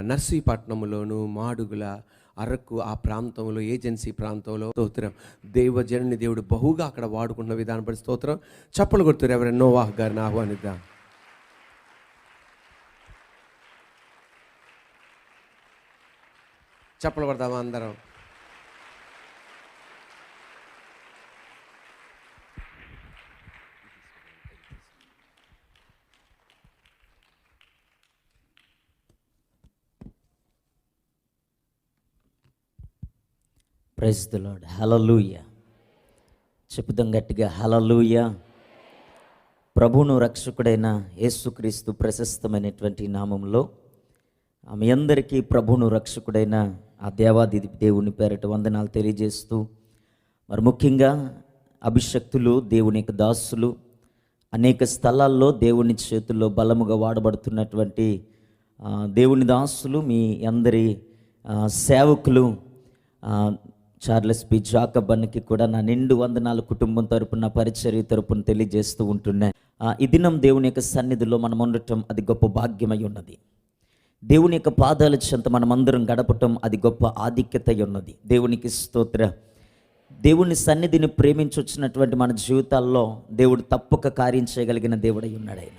నర్సీపట్నంలోను మాడుగుల అరకు ఆ ప్రాంతంలో ఏజెన్సీ ప్రాంతంలో స్తోత్రం. దేవజనుని దేవుడు బహుగా అక్కడ వాడుకున్న విధానం పడి స్తోత్రం. చప్పలు కొడుతున్నారు ఎవరైనా? నోవాహ్ గారిని ఆహ్వానిద్దాం. చప్పలు పడదామా అందరం? ప్రైజ్ ద లాడ్ హలలుయ చెప్పుదాం గట్టిగా హలలుయ ప్రభువును రక్షకుడైన యేసుక్రీస్తు ప్రశస్తమైనటువంటి నామంలో మీ అందరికీ ప్రభువును రక్షకుడైన ఆ దేవాది దేవుని పేరట వందనాలు తెలియజేస్తూ మరి ముఖ్యంగా అభిషక్తులు దేవుని యొక్క దాసులు అనేక స్థలాల్లో దేవుని చేతుల్లో బలముగా వాడబడుతున్నటువంటి దేవుని దాసులు మీ అందరి సేవకులు చార్లెస్ బి జాకబన్కి కూడా నా నిండు వందనాలు కుటుంబం తరపున పరిచర్య తరపున తెలియజేస్తూ ఉంటున్నాయి ఆ, ఈ దినం దేవుని యొక్క సన్నిధిలో మనం ఉండటం అది గొప్ప భాగ్యమై ఉన్నది. దేవుని యొక్క పాదాల చెంత మనమందరం గడపటం అది గొప్ప ఆధిక్యత ఉన్నది. దేవునికి స్తోత్ర. దేవుని సన్నిధిని ప్రేమించొచ్చినటువంటి మన జీవితాల్లో దేవుడు తప్పక కార్యం చేయగలిగిన దేవుడై ఉన్నాడు ఆయన.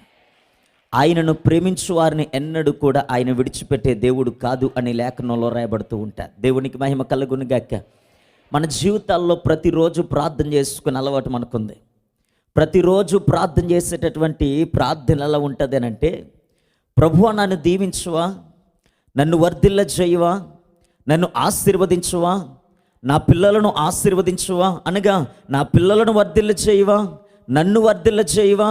ఆయనను ప్రేమించు వారిని ఎన్నడూ కూడా ఆయన విడిచిపెట్టే దేవుడు కాదు అని లేఖనంలో రాయబడుతూ ఉంటారు దేవునికి మహిమ కలుగునిగాక. మన జీవితాల్లో ప్రతిరోజు ప్రార్థన చేసుకునే అలవాటు మనకుంది. ప్రతిరోజు ప్రార్థన చేసేటటువంటి ప్రార్థన ఎలా ఉంటుంది అని అంటే ప్రభువా నన్ను దీవించువా? నన్ను వర్ధిల్ల చేయవా నన్ను ఆశీర్వదించువా? నా పిల్లలను ఆశీర్వదించువా? అనగా నా పిల్లలను వర్ధిల్ల చేయవా నన్ను వర్ధిల్ల చేయవా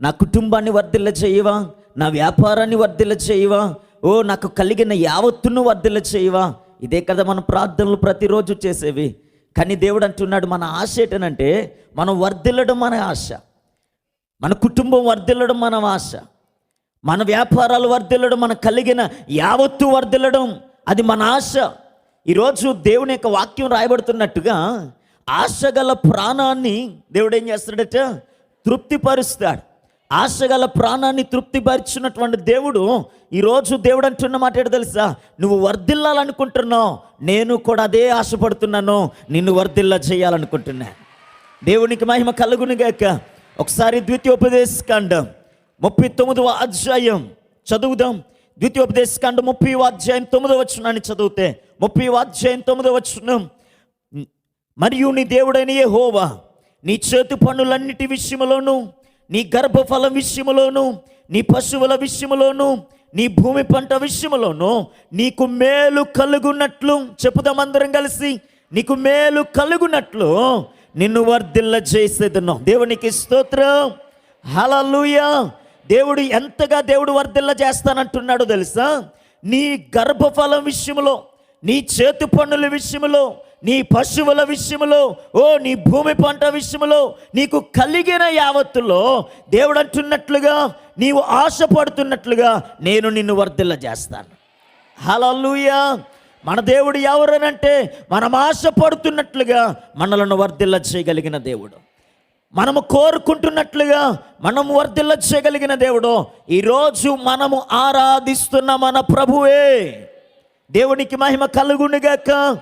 నా కుటుంబాన్ని వర్ధిల్ల చేయవా నా వ్యాపారాన్ని వర్ధిల్ల చేయవా ఓ నాకు కలిగిన యావత్తును వర్ధిల్ల చేయవా ఇదే కదా మన ప్రార్థనలు ప్రతిరోజు చేసేవి. కానీ దేవుడు అంటున్నాడు మన ఆశ ఏంటనంటే మనం వర్ధిల్లడం మన ఆశ. మన కుటుంబం వర్ధిల్లడం మన ఆశ. మన వ్యాపారాలు వర్ధిల్లడం మన కలిగిన యావత్తు వర్ధిల్లడం అది మన ఆశ. ఈరోజు దేవుని యొక్క వాక్యం రాయబడుతున్నట్టుగా ఆశగల ప్రాణాన్ని దేవుడు ఏం చేస్తాడట? తృప్తిపరుస్తాడు. ఆశగల ప్రాణాన్ని తృప్తిపరిచినటువంటి దేవుడు ఈరోజు దేవుడు అంటున్న మాట ఏంటో తెలుసా? నువ్వు వర్ధిల్లాలనుకుంటున్నావు నేను కూడా అదే ఆశపడుతున్నాను నిన్ను వర్ధిల్ల చేయాలనుకుంటున్నా. దేవునికి మహిమ కలుగునిగాక ఒకసారి ద్వితీయోపదేశకాండం ముప్పై తొమ్మిదవ అధ్యాయం చదువుదాం. ద్వితీయోపదేశకాండం ముప్పై అధ్యాయం తొమ్మిదవ వచ్చునాన్ని చదివితే ముప్పై అధ్యాయం తొమ్మిదవ వచ్చును మరియు నీ దేవుడైన హోవా నీ చేతి పనులన్నిటి విషయంలోనూ నీ గర్భఫలం విషయములోను నీ పశువుల విషయములోను నీ భూమి పంట విషయములోను నీకు మేలు కలుగునట్లు చెప్పుదామందరం కలిసి. నీకు మేలు కలుగునట్లు నిన్ను వర్ధిల్ల చేసేదను దేవునికి స్తోత్రం. హలలుయ దేవుడు ఎంతగా దేవుడు వర్ధిల్ల చేస్తానంటున్నాడో తెలుసా? నీ గర్భఫలం విషయంలో నీ చేతి పనుల విషయంలో నీ పశువుల విషయంలో ఓ నీ భూమి పంట విషయంలో నీకు కలిగిన యావత్తులో దేవుడు అంటున్నట్లుగా నీవు ఆశపడుతున్నట్లుగా నేను నిన్ను వర్ధిల్ల చేస్తాను. హలలుయా మన దేవుడు ఎవరనంటే మనం ఆశపడుతున్నట్లుగా మనలను వర్ధిల్ల చేయగలిగిన దేవుడు. మనము కోరుకుంటున్నట్లుగా మనము వర్ధిల్ల చేయగలిగిన దేవుడు. ఈరోజు మనము ఆరాధిస్తున్న మన ప్రభువే. దేవునికి మహిమ కలుగునుగాక.